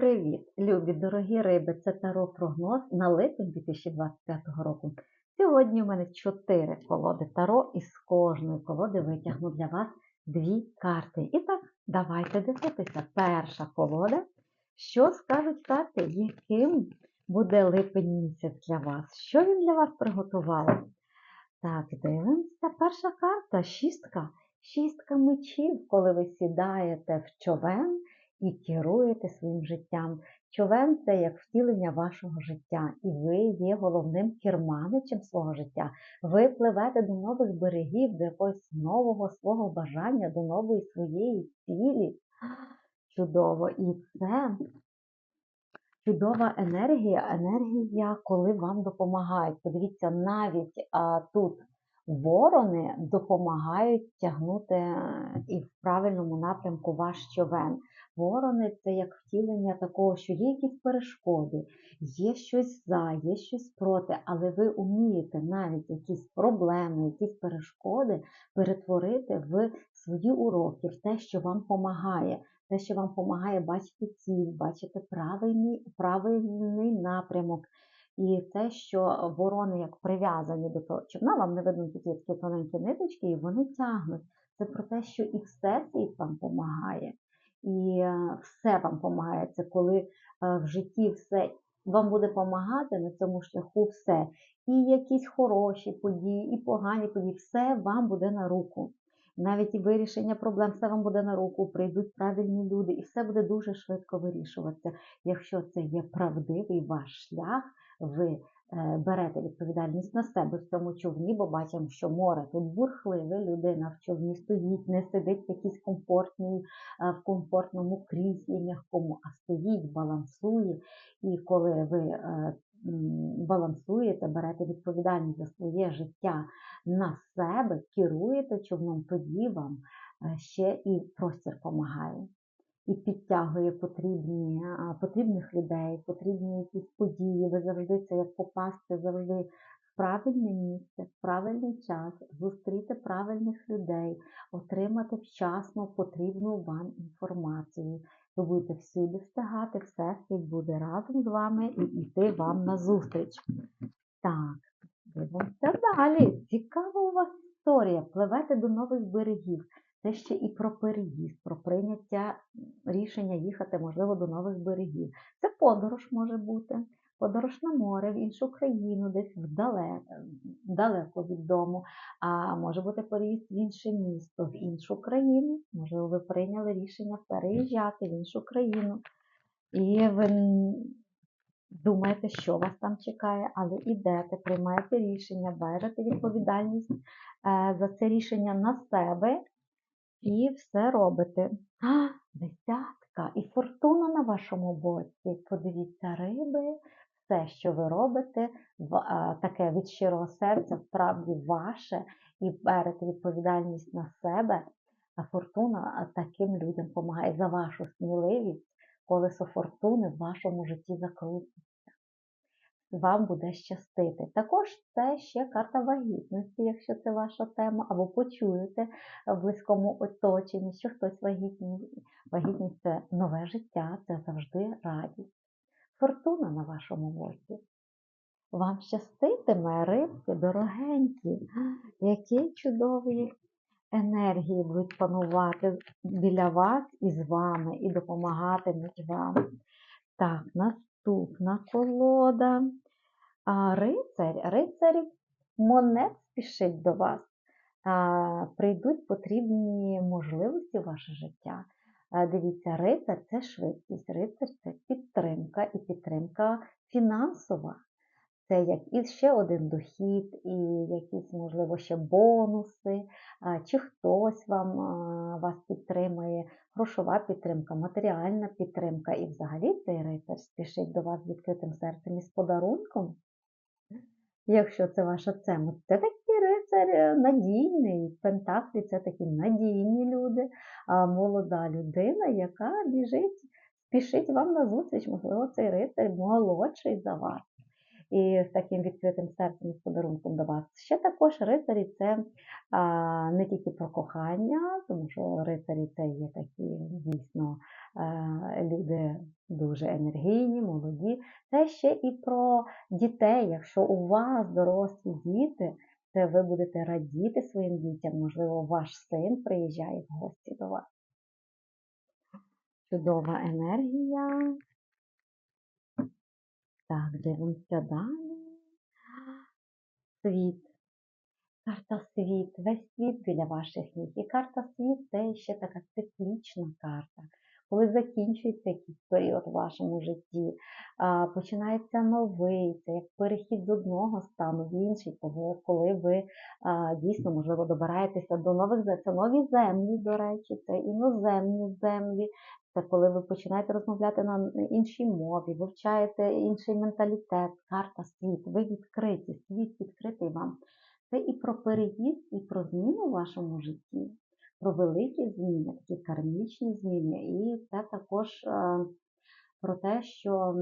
Привіт, любі дорогі риби! Це Таро прогноз на липень 2025 року. Сьогодні у мене 4 колоди Таро, і з кожної колоди витягну для вас дві карти. І так, давайте дивитися. Перша колода. Що скажуть карти, яким буде липень місяць для вас? Що він для вас приготував? Так, дивимося. Перша карта шістка. Шістка мечів, коли ви сідаєте в човен і керуєте своїм життям. Човен це як втілення вашого життя, і ви є головним керманичем свого життя. Ви пливете до нових берегів, до якогось нового свого бажання, до нової своєї цілі. Чудово! І це чудова енергія, енергія, коли вам допомагають. Подивіться, навіть а, тут ворони допомагають тягнути е, і в правильному напрямку ваш човен. Ворони це як втілення такого, що є якісь перешкоди, є щось за, є щось проти, але ви вмієте навіть якісь проблеми, якісь перешкоди перетворити в свої уроки, в те, що вам допомагає, те, що вам допомагає бачити ціль, бачити правильний, правильний напрямок. І те, що ворони як прив'язані до того човна, вам не видно такі такі тоненькі ниточки, і вони тягнуть. Це про те, що і всесвіт вам допомагає, і е, все вам. Це коли е, в житті все вам буде допомагати на цьому шляху все. І якісь хороші події, і погані події, все вам буде на руку. Навіть і вирішення проблем, все вам буде на руку, прийдуть правильні люди, і все буде дуже швидко вирішуватися. Якщо це є правдивий ваш шлях, ви берете відповідальність на себе в цьому човні, бо бачимо, що море тут бурхливе, людина в човні стоїть, не сидить в якійсь комфортній, е, в комфортному кріслі м'якому, а стоїть, балансує. І коли ви е, балансуєте, берете відповідальність за своє життя на себе, керуєте човном, тоді вам ще і простір допомагає і підтягує потрібні, потрібних людей, потрібні якісь події. Ви завжди це як попасти завжди в правильне місце, в правильний час, зустріти правильних людей, отримати вчасно потрібну вам інформацію. Ви будете всюди встигати, всесвіт буде разом з вами і йти вам на зустріч. Так, дивимося далі. Цікава у вас історія. Пливете до нових берегів. Це ще і про переїзд, про прийняття рішення їхати, можливо, до нових берегів. Це подорож може бути, подорож на море, в іншу країну, десь вдалеко, далеко від дому, а може бути переїзд в інше місто, в іншу країну. Можливо, ви прийняли рішення переїжджати в іншу країну. І ви думаєте, що вас там чекає, але ідете, приймаєте рішення, берете відповідальність е, за це рішення на себе і все робите. А, Десятка і фортуна на вашому боці. Подивіться, риби, все, що ви робите, таке від щирого серця, справді ваше, і берете відповідальність на себе. А фортуна таким людям допомагає за вашу сміливість, колесо фортуни в вашому житті закрутиться вам буде щастити. Також це ще карта вагітності, якщо це ваша тема, або почуєте в близькому оточенні, що хтось вагітний. Вагітність це нове життя, це завжди радість. Фортуна на вашому боці. Вам щаститиме, рибки, дорогенькі, які чудові енергії будуть панувати біля вас і з вами, і допомагатимуть вам. Так, наступна колода. А рицарь, рицарь монет спішить до вас. А, Прийдуть потрібні можливості в ваше життя. А, Дивіться, рицар це швидкість, рицар це підтримка і підтримка фінансова. Це як і ще один дохід, і якісь, можливо, ще бонуси, чи хтось вам вас підтримає, грошова підтримка, матеріальна підтримка. І взагалі цей рицар спішить до вас відкритим серцем і з подарунком. Якщо це ваша тема, це такий рицар е, надійний. Пентаклі це такі надійні люди, а молода людина, яка біжить, спішить вам на зустріч, можливо, цей рицар молодший за вас. І з таким відкритим серцем і з подарунком до вас. Ще також рицарі це не тільки про кохання, тому що рицарі це є такі дійсно люди дуже енергійні, молоді. Це ще і про дітей. Якщо у вас дорослі діти, це ви будете радіти своїм дітям. Можливо, ваш син приїжджає в гості до вас. Чудова енергія. Так, дивимося далі. Світ. Карта світ, весь світ біля ваших ніг. І карта світ це ще така циклічна карта. Коли закінчується якийсь період в вашому житті, починається новий, це як перехід з одного стану в інший, коли ви дійсно, можливо, добираєтеся до нових земель, це нові землі, до речі, це іноземні землі, це коли ви починаєте розмовляти на іншій мові, вивчаєте інший менталітет, карта світ, ви відкриті, світ відкритий вам. Це і про переїзд, і про зміну в вашому житті, про великі зміни, такі кармічні зміни. І це також е, про те, що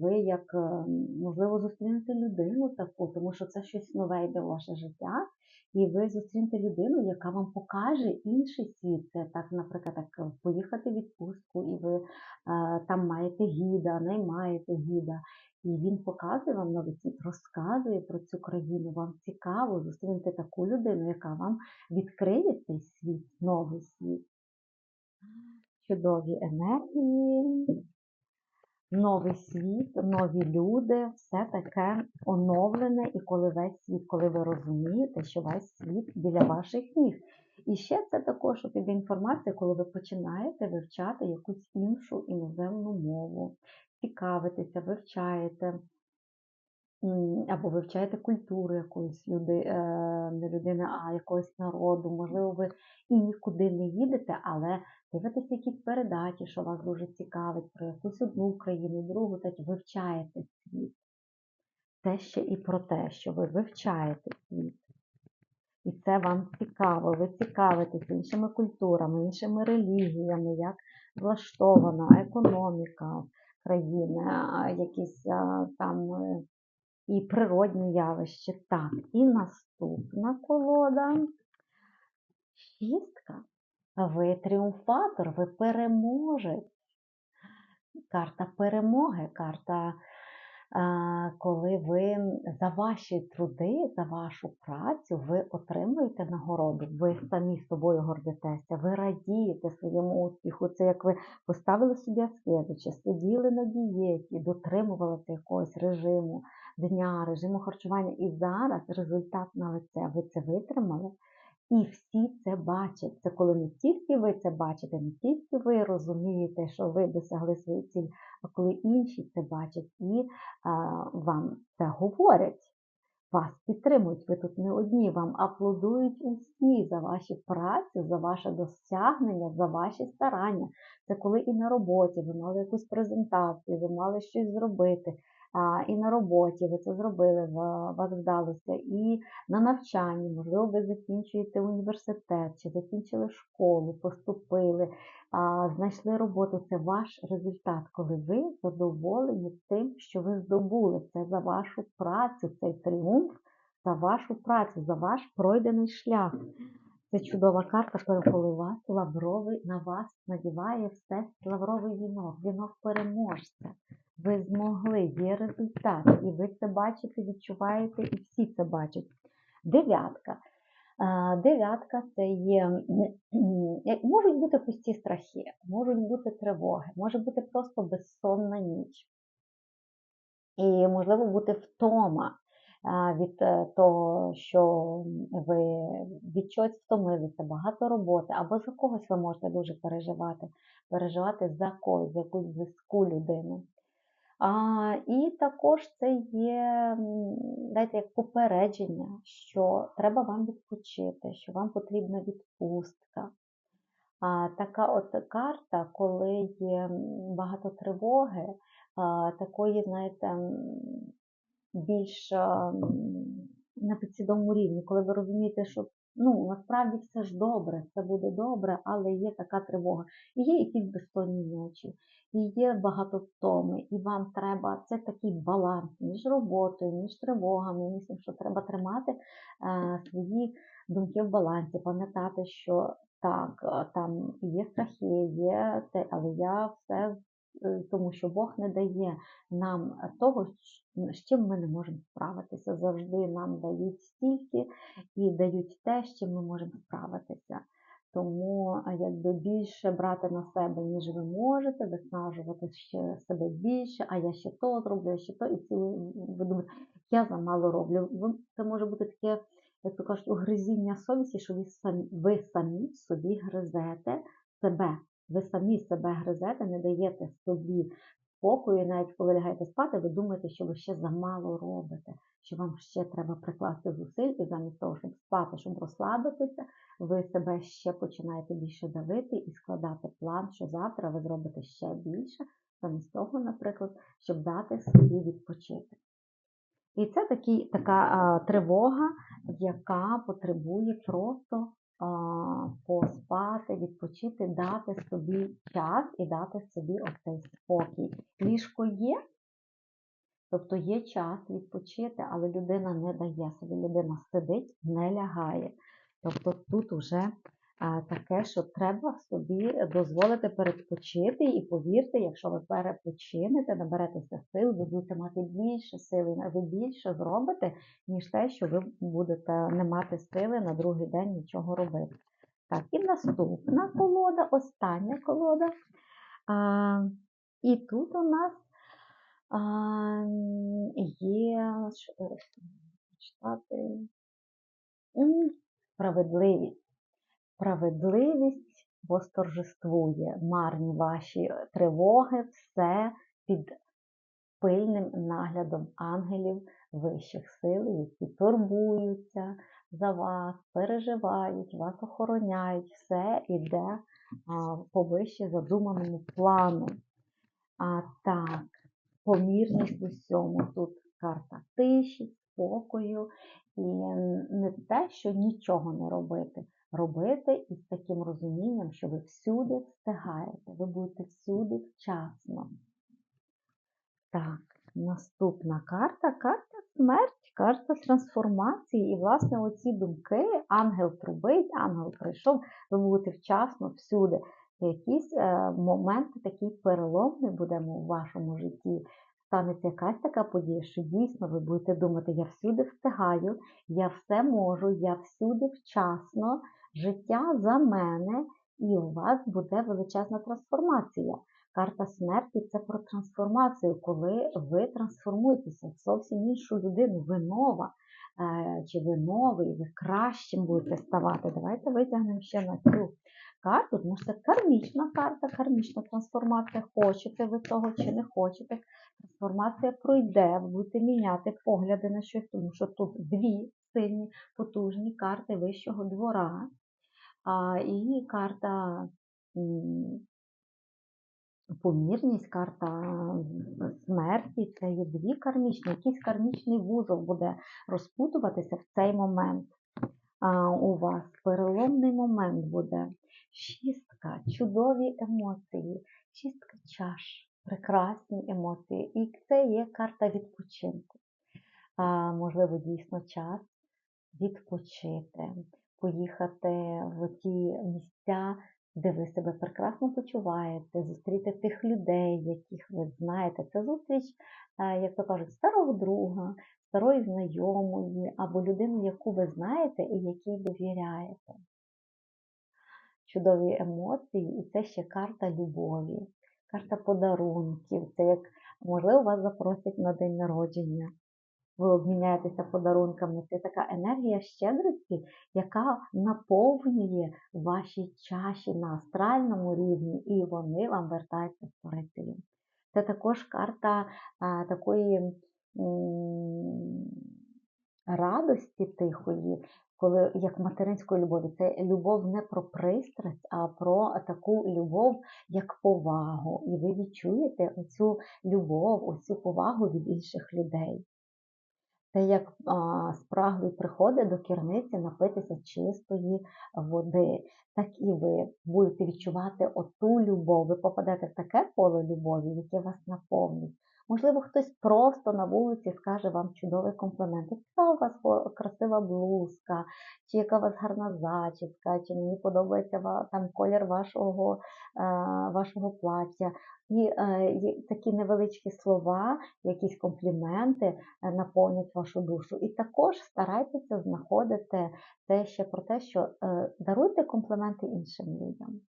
ви як е, можливо зустрінете людину таку, тому що це щось нове йде в ваше життя, і ви зустрінете людину, яка вам покаже інший світ. Це так, наприклад, так поїхати в відпустку, і ви е, там маєте гіда, наймаєте гіда. І він показує вам новий світ, розказує про цю країну. Вам цікаво зустрінути таку людину, яка вам відкриє цей світ, новий світ. Чудові енергії, новий світ, нові люди, все таке оновлене, і коли весь світ, коли ви розумієте, що весь світ біля ваших ніг. І ще це також от іде інформація, коли ви починаєте вивчати якусь іншу іноземну мову, цікавитеся, вивчаєте. Або вивчаєте культуру якоїсь люди, е, не людини, а якогось народу. Можливо, ви і нікуди не їдете, але дивитесь якісь передачі, що вас дуже цікавить, про якусь одну країну, другу, так вивчаєте світ. Це ще і про те, що ви вивчаєте світ. І це вам цікаво, ви цікавитесь іншими культурами, іншими релігіями, як влаштована економіка країни, якісь там е, і природні явища. Так, і наступна колода. Шістка. Ви тріумфатор, ви переможець. Карта перемоги, карта, коли ви за ваші труди, за вашу працю, ви отримуєте нагороду, ви самі з собою гордитеся, ви радієте своєму успіху. Це як ви поставили собі аскезу, чи сиділи на дієті, дотримувалися якогось режиму дня, режиму харчування, і зараз результат на лице. Ви це витримали. І всі це бачать. Це коли не тільки ви це бачите, не тільки ви розумієте, що ви досягли свою ціль, а коли інші це бачать і а, вам це говорять, вас підтримують. Ви тут не одні, вам аплодують усі за ваші праці, за ваше досягнення, за ваші старання. Це коли і на роботі ви мали якусь презентацію, ви мали щось зробити. І на роботі ви це зробили, ва- вас вдалося, і на навчанні, можливо, ви закінчуєте університет, чи закінчили школу, поступили, знайшли роботу. Це ваш результат, коли ви задоволені тим, що ви здобули. Це за вашу працю, цей тріумф за вашу працю, за ваш пройдений шлях. Це чудова карта, коли вас лавровий на вас надіває все лавровий вінок, вінок переможця. Ви змогли, є результат, і ви це бачите, відчуваєте, і всі це бачать. Дев'ятка. Дев'ятка це є, можуть бути пусті страхи, можуть бути тривоги, може бути просто безсонна ніч. І можливо бути втома від е, того, що ви від чогось втомилися, багато роботи, або за когось ви можете дуже переживати, переживати за когось, за якусь близьку людину. А, і також це є, знаєте, як попередження, що треба вам відпочити, що вам потрібна відпустка. А, така от карта, коли є багато тривоги, а, такої, знаєте, більш на підсвідомому рівні, коли ви розумієте, що ну, насправді все ж добре, все буде добре, але є така тривога. І є якісь безсонні ночі, і є багато втоми, і вам треба це такий баланс між роботою, між тривогами, між тим, що треба тримати е, свої думки в балансі, пам'ятати, що так, е, там є страхи, є те, але я все тому, що Бог не дає нам того, з чим ми не можемо справитися. Завжди нам дають стільки і дають те, з чим ми можемо справитися. Тому якби більше брати на себе, ніж ви можете, виснажувати ще себе більше, а я ще то зроблю, я ще то, і ці ви думаєте, я замало роблю. Це може бути таке, як то кажуть, угризіння совісті, що ви самі, ви самі собі гризете себе. Ви самі себе гризете, не даєте собі спокою, навіть коли лягаєте спати, ви думаєте, що ви ще замало робите, що вам ще треба прикласти зусиль, і замість того, щоб спати, щоб розслабитися, ви себе ще починаєте більше давити і складати план, що завтра ви зробите ще більше, замість того, наприклад, щоб дати собі відпочити. І це такий, така а, тривога, яка потребує просто поспати, відпочити, дати собі час і дати собі оцей спокій. Ліжко є, тобто є час відпочити, але людина не дає собі, людина сидить, не лягає. Тобто тут вже таке, що треба собі дозволити передпочити, і повірте, якщо ви перепочинете, наберетеся сил, ви будете мати більше сили, ви більше зробите, ніж те, що ви будете не мати сили на другий день нічого робити. Так, і наступна колода, остання колода. А, і тут у нас а, є що, читати справедливість. Справедливість восторжествує. Марні ваші тривоги, все під пильним наглядом ангелів вищих сил, які турбуються за вас, переживають, вас охороняють, все іде а, по вище задуманому плану. А так, помірність усьому. Тут карта тиші, спокою, і не те, що нічого не робити. Робити із таким розумінням, що ви всюди встигаєте, ви будете всюди вчасно. Так, наступна карта карта смерть, карта трансформації. І, власне, оці думки, ангел трубить, ангел прийшов, ви будете вчасно всюди. Якийсь е, момент такий переломний будемо у вашому житті. Станеться якась така подія, що дійсно ви будете думати, я всюди встигаю, я все можу, я всюди вчасно, життя за мене, і у вас буде величезна трансформація. Карта смерті це про трансформацію, коли ви трансформуєтеся в зовсім іншу людину, ви нова, е, чи ви новий, ви кращим будете ставати. Давайте витягнемо ще на цю карту, тому що це кармічна карта, кармічна трансформація. Хочете ви того чи не хочете. Трансформація пройде, ви будете міняти погляди на щось, тому що тут дві сильні, потужні карти вищого двора. А, і карта помірність, карта смерті це є дві кармічні. Якийсь кармічний вузол буде розпутуватися в цей момент. А, у вас переломний момент буде. Шістка, чудові емоції, шістка чаш, прекрасні емоції. І це є карта відпочинку. А, можливо, дійсно час відпочити, поїхати в ті місця, де ви себе прекрасно почуваєте, зустріти тих людей, яких ви знаєте. Це зустріч, як то кажуть, старого друга, старої знайомої або людину, яку ви знаєте і якій довіряєте. Чудові емоції, і це ще карта любові, карта подарунків. Це як, можливо, вас запросять на день народження. Ви обміняєтеся подарунками. Це така енергія щедрості, яка наповнює ваші чаші на астральному рівні, і вони вам вертаються створителем. Це також карта а, такої радості тихої, коли як материнської любові. Це любов не про пристрасть, а про таку любов як повагу. І ви відчуєте оцю любов, оцю повагу від інших людей. Це як а, спраглий приходить до керниці напитися чистої води. Так і ви будете відчувати оту любов. Ви попадете в таке поле любові, яке вас наповнить. Можливо, хтось просто на вулиці скаже вам чудовий комплімент. Яка у вас красива блузка, чи яка у вас гарна зачіска, чи мені подобається там колір вашого, е, вашого плаття. І е, такі невеличкі слова, якісь компліменти е, наповнять вашу душу. І також старайтеся знаходити те ще про те, що даруйте компліменти іншим людям.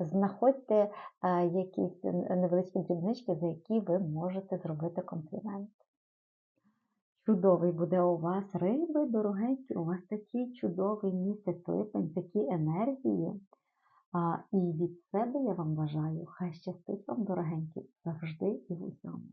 Знаходьте е, якісь невеличкі дрібнички, за які ви можете зробити комплімент. Чудовий буде у вас риби, дорогенькі, у вас такий чудовий місяць липень, такі енергії. А, і від себе я вам бажаю, хай щастить вам, дорогенькі, завжди і в усьому.